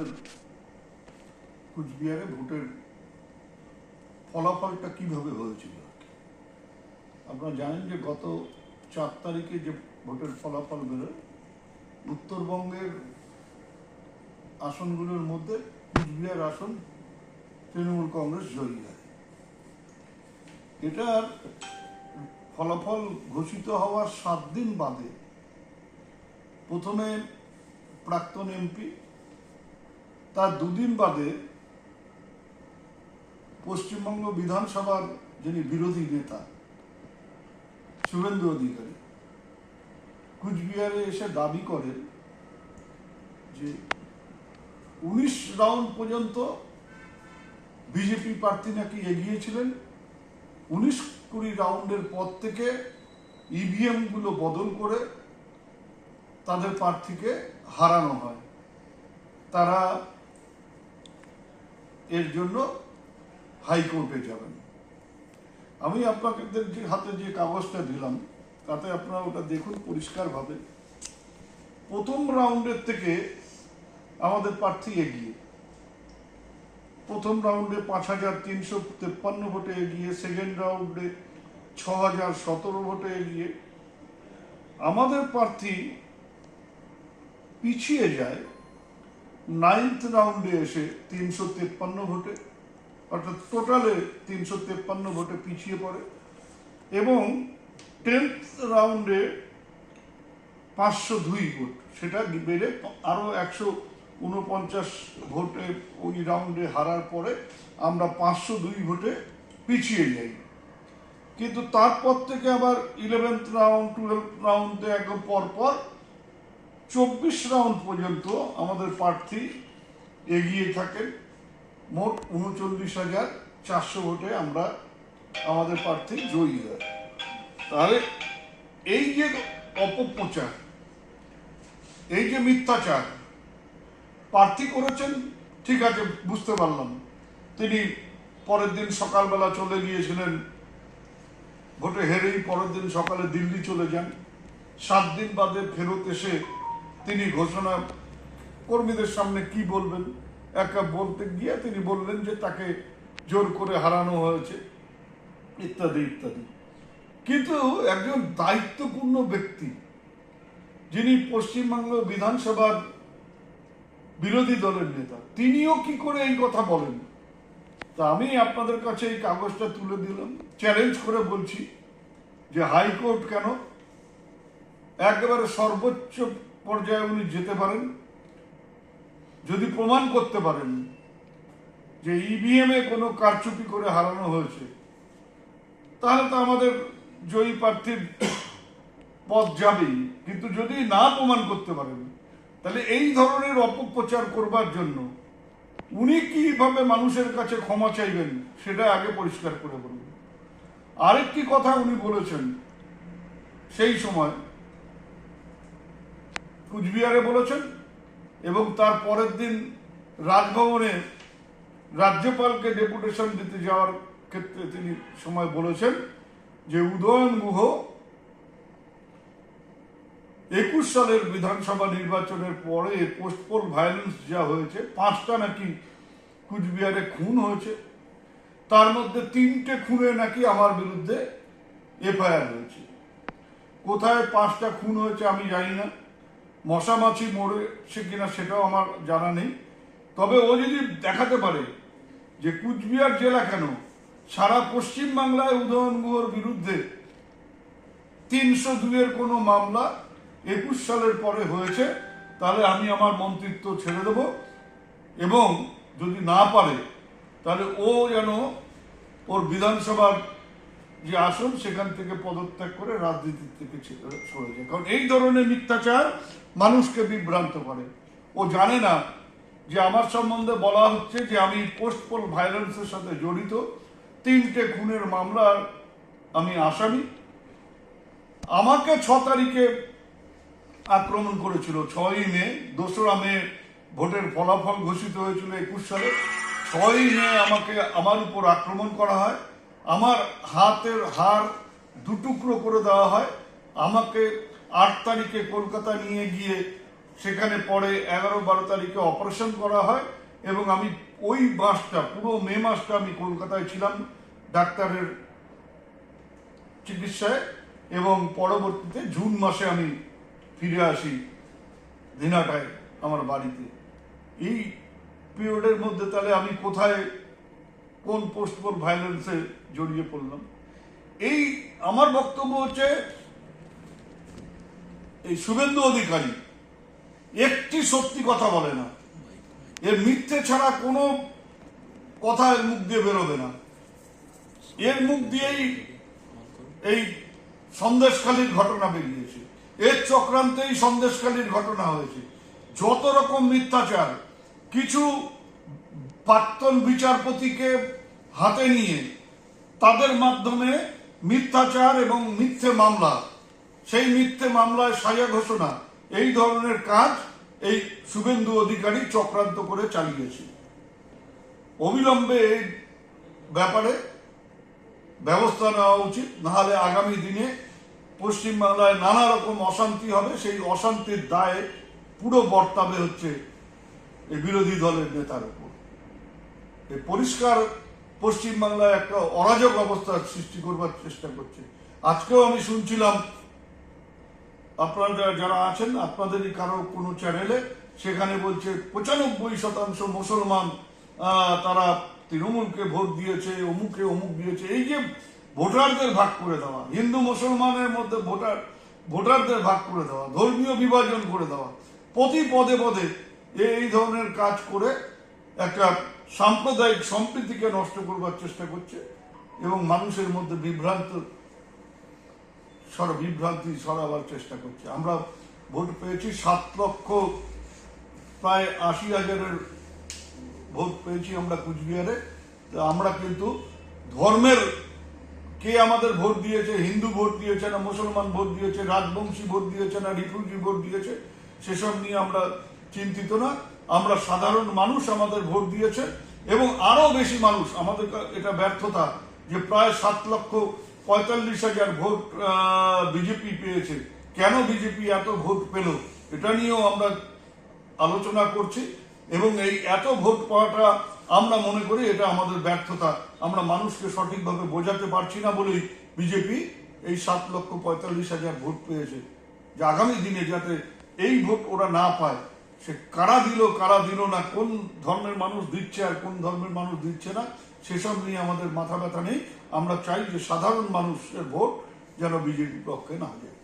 আমাদের কুচবিহারে ভোটের ফলাফলটা কীভাবে হয়েছিল আপনারা জানেন যে গত চার তারিখে যে ভোটের ফলাফল বেরোয়, উত্তরবঙ্গের আসনগুলোর মধ্যে কুচবিহার আসন তৃণমূল কংগ্রেস জয়ী হয়। এটার ফলাফল ঘোষিত হওয়ার সাত দিন বাদে প্রথমে প্রাক্তন এমপি তার দুদিন বাদে পশ্চিমবঙ্গ বিধানসভার যিনি বিরোধী নেতা, শুভেন্দু অধিকারী, কুচবিহারে এসে দাবি করেন যে উনিশ রাউন্ড পর্যন্ত বিজেপি প্রার্থী নাকি এগিয়েছিলেন। উনিশ কুড়ি রাউন্ডের পর থেকে ইভিএমগুলো বদল করে তাদের প্রার্থীকে হারানো হয়। তারা এর জন্য হাইকোর্টে যাবেন। আমি আপনাদের যে হাতে যে কাগজটা দিলাম, তাতে আপনারা ওটা দেখুন পরিষ্কারভাবে। প্রথম রাউন্ডের থেকে আমাদের প্রার্থী এগিয়ে। প্রথম রাউন্ডে পাঁচ হাজার তিনশো তেপ্পান্ন ভোটে এগিয়ে, সেকেন্ড রাউন্ডে ছ হাজার সতেরো ভোটে এগিয়ে। আমাদের প্রার্থী পিছিয়ে যায় নাইন্থ রাউন্ডে এসে তিনশো তেপ্পান্ন ভোটে, অর্থাৎ টোটালে তিনশো তেপ্পান্ন ভোটে পিছিয়ে পড়ে এবং টেন্থ রাউন্ডে পাঁচশো দুই ভোট। সেটা বেড়ে আরও একশো উনপঞ্চাশ ভোটে ওই রাউন্ডে হারার পরে আমরা পাঁচশো দুই ভোটে পিছিয়ে যাই। কিন্তু তারপর থেকে আবার ইলেভেন্থ রাউন্ড টুয়েলভ রাউন্ডে একদম পর পর চব্বিশ রাউন্ড পর্যন্ত আমাদের প্রার্থী এগিয়ে থাকেন। মোট উনচল্লিশ হাজার চারশো ভোটে আমরা আমাদের প্রার্থী জয়ী হয়। তাহলে এই যে অপপ্রচার, এই যে মিথ্যাচার প্রার্থী করেছেন, ঠিক আছে, বুঝতে পারলাম। তিনি পরের দিন সকালবেলা চলে গিয়েছিলেন, ভোটে হেরেই পরের দিন সকালে দিল্লি চলে যান। সাত দিন বাদে ফেরত এসে তিনি ঘোষণা, কর্মীদের সামনে কি বলবেন? একা বলতে গিয়ে তিনি বললেন যে তাকে জোর করে হারানো হয়েছে। ইত্যাদি ইত্যাদি। কিন্তু একজন দায়িত্বপূর্ণ ব্যক্তি, যিনি পশ্চিমবঙ্গ বিধানসভার বিরোধী দলের নেতা, তিনিও কি করে এই কথা বলেন? তা আমি আপনাদের কাছে এই কাগজটা তুলে দিলাম, চ্যালেঞ্জ করে বলছি যে হাইকোর্ট কেন? একেবারে সর্বোচ্চ পর্যায়ে উনি যেতে পারেন, যদি প্রমাণ করতে পারেন যে ইভিএম এ কোনো কারচুপি করে হারানো হয়েছে, তাহলে তো আমাদের জয়ী প্রার্থীর পথ যাবেই। কিন্তু যদি না প্রমাণ করতে পারেন, তাহলে এই ধরনের অপপ্রচার করবার জন্য উনি কীভাবে মানুষের কাছে ক্ষমা চাইবেন, সেটা আগে পরিষ্কার করে বলুন। আরেকটি কথা উনি বলেছেন, সেই সময় কুচবিহারে বলেছেন এবং তার পরের দিন রাজভবনে রাজ্যপালকে ডেপুটেশন দিতে যাওয়ার ক্ষেত্রে তিনি সময় বলেছেন যে উদয়ন গুহ একুশ সালের বিধানসভা নির্বাচনের পরে পোস্টপোল ভায়োলেন্স যা হয়েছে, পাঁচটা নাকি কুচবিহারে খুন হয়েছে। তার মধ্যে তিনটে খুনে নাকি আমার বিরুদ্ধে এফআইআর হয়েছে। কোথায় পাঁচটা খুন হয়েছে আমি জানি না। মশামাছি মরেছে কিনা সেটাও আমার জানা নেই। তবে ও যদি দেখাতে পারে যে কুচবিহার জেলা কেন সারা পশ্চিম বাংলায় উদয়ন গুহর বিরুদ্ধে তিনশো দুইয়ের কোনো মামলা একুশ সালের পরে হয়েছে, তাহলে আমি আমার মন্ত্রিত্ব ছেড়ে দেব। এবং যদি না পারে, তাহলে ও যেন ওর বিধানসভার যে আসন সেখান থেকে পদত্যাগ করে রাজনীতির থেকে সরে যায়। কারণ এই ধরনের মিথ্যাচার মানুষকে বিভ্রান্ত করে। ও জানে না যে আমার সম্বন্ধে বলা হচ্ছে যে আমি পোস্টপোল ভায়োলেন্সের সাথে জড়িত। তিনটে খুনের মামলার আমি আসামি। আমাকে ছ তারিখে আক্রমণ করেছিল ছয়ই মে, দোসরা মে ভোটের ফলাফল ঘোষিত হয়েছিল একুশ সালে। ছয়ই মে আমাকে, আমার উপর আক্রমণ করা হয়। আমার হাতের হাড় দুটুকরো করে দেওয়া হয়। আমাকে আট তারিখে কলকাতা নিয়ে গিয়ে সেখানে পরে এগারো বারো তারিখে অপারেশন করা হয় এবং আমি ওই মাসটা, পুরো মে মাসটা আমি কলকাতায় ছিলাম ডাক্তারের চিকিৎসায় এবং পরবর্তীতে জুন মাসে আমি ফিরে আসি দিনাটায় আমার বাড়িতে। এই পিরিয়ডের মধ্যে তাহলে আমি কোথায় কোন পোস্টপোন ভায়োলেন্সে জড়িয়ে পড়লাম। এই আমার বক্তব্য হচ্ছে, এই শুভেন্দু অধিকারী একটি সত্যি কথা বলে না। এর মিথ্যে ছাড়া কোনো কথা এর মুখ দিয়ে বেরোবে না। এর মুখ দিয়েই এই সন্দেশকালীর ঘটনা বেরিয়েছে। এর চক্রান্তেই সন্দেশকালীর ঘটনা হয়েছে। যত রকম মিথ্যাচার, কিছু প্রাক্তন বিচারপতিকে হাতে নিয়ে তাদের মাধ্যমে মিথ্যাচার এবং মিথ্যে মামলা, সেই মিথ্যে মামলায় সাজা ঘোষণা, এই ধরনের কাজ এই শুভেন্দু অধিকারী চক্রান্ত করে চালিয়েছে। অবিলম্বে এই ব্যাপারে ব্যবস্থা নেওয়া উচিত, নাহলে আগামী দিনে পশ্চিমবাংলায় নানা রকম অশান্তি হবে, সেই অশান্তির দায়ে পুরো বর্তাবে হচ্ছে এই বিরোধী দলের নেতার উপর। পরিষ্কার পশ্চিমবাংলায় একটা অরাজক অবস্থার সৃষ্টি করবার চেষ্টা করছে। আজকেও আমি শুনছিলাম, আপনারা যারা আছেন, আপনাদেরই কারও কোনো চ্যানেলে, সেখানে বলছে পঁচানব্বই শতাংশ মুসলমান তারা তৃণমূলকে ভোট দিয়েছে অমুকে অমুক দিয়েছে। এই যে ভোটারদের ভাগ করে দেওয়া, হিন্দু মুসলমানের মধ্যে ভোটার, ভোটারদের ভাগ করে দেওয়া, ধর্মীয় বিভাজন করে দেওয়া, প্রতি পদে পদে এই ধরনের কাজ করে একটা সাম্প্রদায়িক সম্প্রীতিকে নষ্ট করবার চেষ্টা করছে এবং মানুষের মধ্যে বিভ্রান্ত, সর, বিভ্রান্তি সরাবার চেষ্টা করছে। আমরা ভোট পেয়েছি সাত লক্ষ, প্রায় আশি হাজারের ভোট পেয়েছি আমরা কুচবিহারে। তো আমরা কিন্তু ধর্মের কে আমাদের ভোট দিয়েছে, হিন্দু ভোট দিয়েছে না মুসলমান ভোট দিয়েছে, রাজবংশী ভোট দিয়েছে না রিফিউজি ভোট দিয়েছে, সেসব নিয়ে আমরা চিন্তিত না। আমরা সাধারণ মানুষ আমাদের ভোট দিয়েছে এবং আরও বেশি মানুষ, আমাদের এটা ব্যর্থতা যে প্রায় সাত লক্ষ পঁয়তাল্লিশ হাজার ভোট বিজেপি পেয়েছে। কেন বিজেপি এত ভোট পেল? এটা নিয়েও আমরা আলোচনা করছি এবং এই এত ভোট পাওয়াটা আমরা মনে করি এটা আমাদের ব্যর্থতা। আমরা মানুষকে সঠিকভাবে বোঝাতে পারছি না বলেই বিজেপি এই সাত লক্ষ পঁয়তাল্লিশ হাজার ভোট পেয়েছে। যে আগামী দিনে যাতে এই ভোট ওরা না পায় সে কারা দিল কারা দিল না, কোন ধর্মের মানুষ দিচ্ছে আর কোন ধর্মের মানুষ দিচ্ছে না, সেসব নিয়ে আমাদের মাথা ব্যথা নেই। আমরা চাই যে সাধারণ মানুষের ভোট যেন বিজেপি পক্ষে না যায়